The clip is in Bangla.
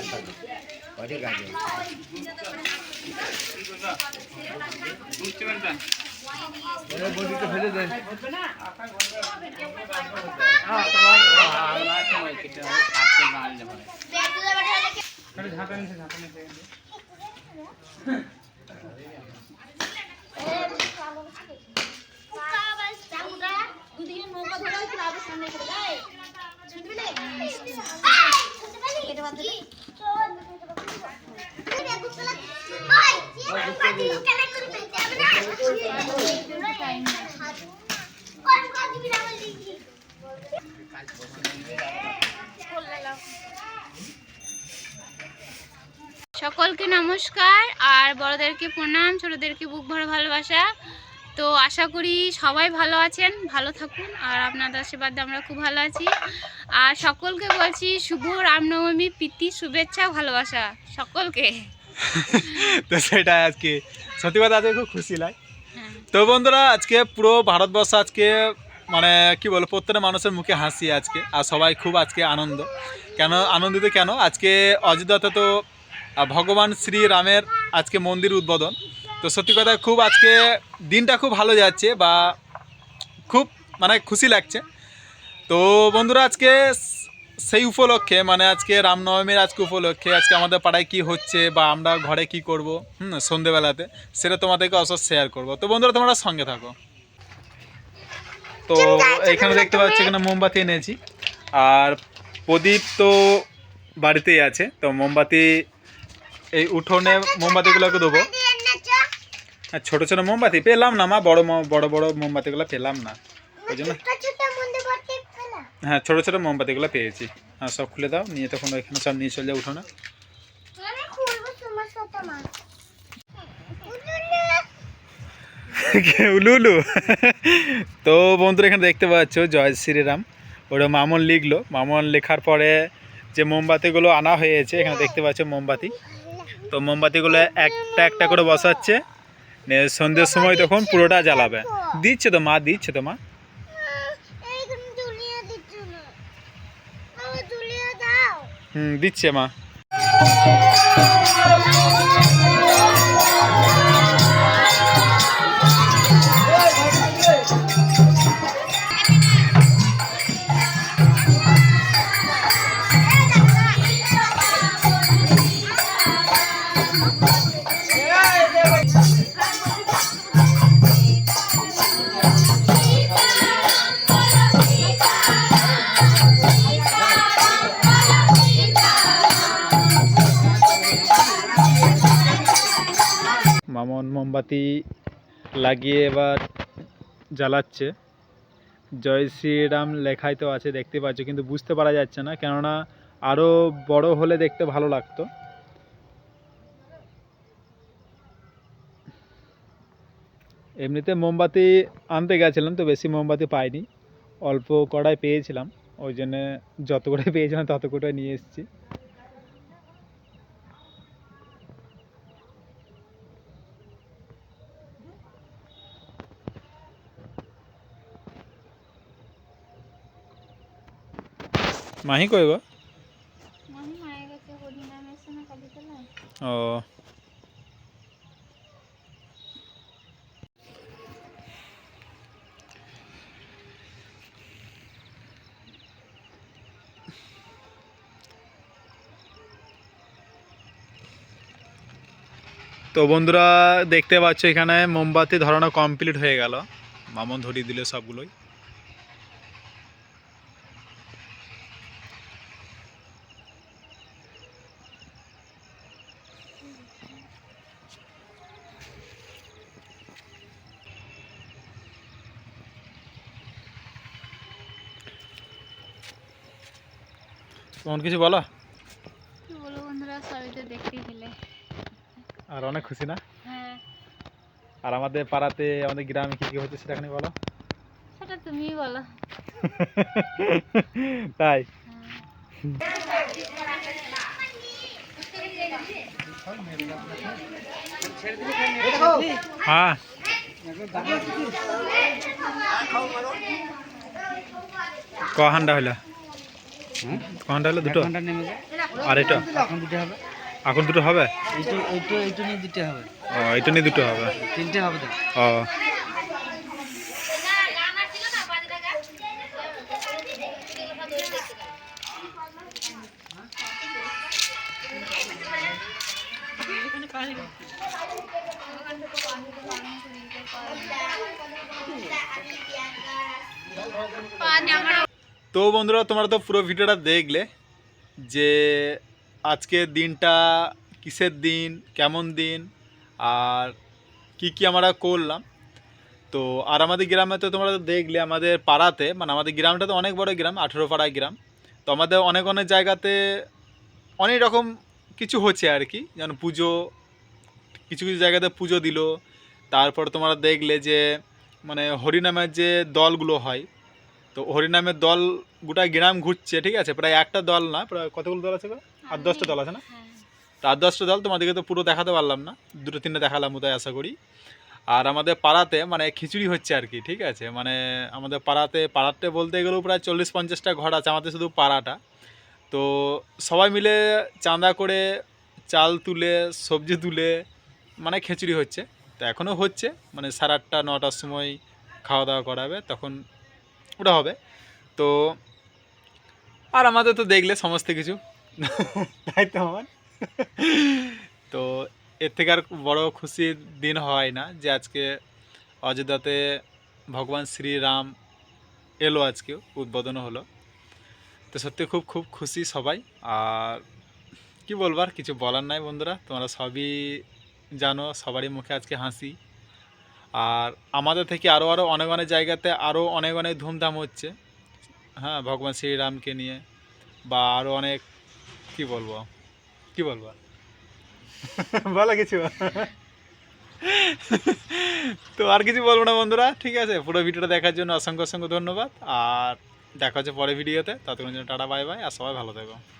একসাথে অনেক আগে বডিটা ফেলে দেন সকলকে নমস্কার আর বড়দেরকে প্রণাম ছোটদেরকে বুক ভরা ভালোবাসা। তো আশা করি সবাই ভালো আছেন ভালো থাকুন আর আপনাদের আশীর্বাদে আমরা খুব ভালো আছি। আর সকলকে বলছি শুভ রামনবমী প্রীতি শুভেচ্ছা ভালোবাসা সকলকে। তো সেটাই আজকে সত্যি কথা আজকে খুব খুশি লাগে। হ্যাঁ। তো বন্ধুরা আজকে পুরো ভারতবর্ষ আজকে মানে কি বলব প্রত্যেকটা মানুষের মুখে হাসি আজকে আর সবাই খুব আজকে আনন্দ। কেন আনন্দিত কেন? আজকে অযোধ্যাতে তো ভগবান শ্রী রামের আজকে মন্দির উদ্বোধন। তো সত্যি কথা খুব আজকে দিনটা খুব ভালো যাচ্ছে বা খুব মানে খুশি লাগছে। তো বন্ধুরা আজকে সেই উপলক্ষে মানে আজকে রামনবমীর আজকে উপলক্ষে আজকে আমাদের পাড়ায় কি হচ্ছে বা আমরা ঘরে কি করব হুম সন্ধেবেলাতে সেটা তোমাদেরকে অবশ্য শেয়ার করব। তো বন্ধুরা তোমরা সঙ্গে থাকো। তো এখানে দেখতে পাচ্ছি এখানে মোমবাতি এনেছি। আর প্রদীপ তো বাড়িতেই আছে তো মোমবাতি এই উঠোনে মোমবাতিগুলোকে দেবো আর ছোটো ছোটো মোমবাতি পেলাম না মা বড় বড় বড় মোমবাতিগুলো পেলাম না। ওই জন্য হ্যাঁ ছোটো ছোটো মোমবাতিগুলো পেয়েছি। হ্যাঁ সব খুলে দাও নিয়ে তখন ওইখানে সব নিয়ে চলে যাও উঠোনে। উলু উলু তো বন্ধুরা এখানে দেখতে পাচ্ছ জয় শ্রীরাম। ওটা মামন লিখলো। মামন লেখার পরে যে মোমবাতিগুলো আনা হয়েছে এখানে দেখতে পাচ্ছ মোমবাতি। তো মোমবাতিগুলো একটা একটা করে বসাচ্ছে। সন্ধ্যের সময় তখন পুরোটা জ্বালাবে। দিচ্ছে তো মা, দিচ্ছে তো মা। হুম, দিচ্ছে মা। মোমবাতি লাগিয়ে এবার জ্বালাচ্ছে। জয় শ্রীরাম লেখাই তো আছে, দেখতে পাচ্ছ, কিন্তু বুঝতে পারা যাচ্ছে না, কেননা আরও বড় হলে দেখতে ভালো লাগতো। এমনিতে মোমবাতি আনতে গেছিলাম তো, বেশি মোমবাতি পাইনি। অল্প কড়াই পেয়েছিলাম, ওই জন্যে যত পেয়েছিলাম তত নিয়ে এসেছি। মাহি কই গো? ও। তো বন্ধুরা দেখতে পাচ্ছ এখানে মোমবাতি ধরানো কমপ্লিট হয়ে গেল। মামন ধরিয়ে দিল সবগুলোই। তোমার কিছু বলো? কি বলব বন্ধুরা সবই তো দেখতেই পেলে। আর অনেক খুশি না? হ্যাঁ। আর আমাদের পাড়াতে আমাদের গ্রামে কি কি হচ্ছে সেটা খানি বলো। সেটা তুমিই বলো। তাই? হ্যাঁ। ক হান্ডা হইলা? কোনটা হলো দুটো? ঘণ্টা নেমে যায়। আর এটা? এখন দুটো হবে। এখন দুটো হবে? এইটো এইটো এইটো নিয়ে দুটো হবে। ও এটা নিয়ে দুটো হবে? তিনটে হবে তো। ও। তো বন্ধুরা, তোমরা তো পুরো ভিডিওটা দেখলে যে আজকের দিনটা কিসের দিন, কেমন দিন, আর কি কি আমরা করলাম। তো আর আমাদের গ্রামে তো তোমরা তো দেখলে, আমাদের পাড়াতে মানে আমাদের গ্রামটা তো অনেক বড় গ্রাম, আঠেরো পাড়া গ্রাম। তো আমাদের অনেক অনেক জায়গাতে অনেক রকম কিছু হচ্ছে আর কি। যেমন পুজো, কিছু কিছু জায়গাতে পুজো দিল। তারপর তোমরা দেখলে যে মানে হরিনামের যে দলগুলো হয় তো হরিনামের দল গোটা গ্রাম ঘুরছে ঠিক আছে? প্রায় একটা দল না প্রায় কতগুলো দল আছে? আট দশটা দল আছে না? হ্যাঁ। তো আট দশটা দল তোমাদেরকে তো পুরো দেখাতে পারলাম না। দুটো তিনটে দেখালাম বোধহয় আশা করি। আর আমাদের পাড়াতে মানে খিচুড়ি হচ্ছে আর কি ঠিক আছে? মানে আমাদের পাড়াতে পাড়াতে বলতে গেলেও প্রায় চল্লিশ পঞ্চাশটা ঘর আছে আমাদের শুধু পাড়াটা। তো সবাই মিলে চাঁদা করে চাল তুলে সবজি তুলে মানে খিচুড়ি হচ্ছে। তো এখনও হচ্ছে মানে সাড়ে আটটা নটার সময় খাওয়া দাওয়া করাবে তখন ওটা হবে। তো আর আমাদের তো দেখলে সমস্ত কিছু। তাই তো আমার। তো এর থেকে আর বড় খুশির দিন হয় না যে আজকে অযোধ্যাতে ভগবান শ্রীরাম এলো আজকে উদ্বোধন হলো। তো সত্যি খুব খুব খুশি সবাই। আর কি বলবার কিছু বলার নাই বন্ধুরা তোমরা সবই জানো সবারই মুখে আজকে হাসি। আর আমাদের থেকে আরও আরও অনেক অনেক জায়গাতে আরও অনেক অনেক ধুমধাম হচ্ছে। হ্যাঁ ভগবান শ্রীরামকে নিয়ে বা আরও অনেক, কি বলব? কি বলব? বলো কিছু। তো আর কিছু বলব না বন্ধুরা, ঠিক আছে? পুরো ভিডিওটা দেখার জন্য অসংখ্য অসংখ্য ধন্যবাদ। আর দেখা হচ্ছে পরে ভিডিওতে। ততক্ষণ জন্য টাটা, বাই বাই, আর সবাই ভালো থেকো।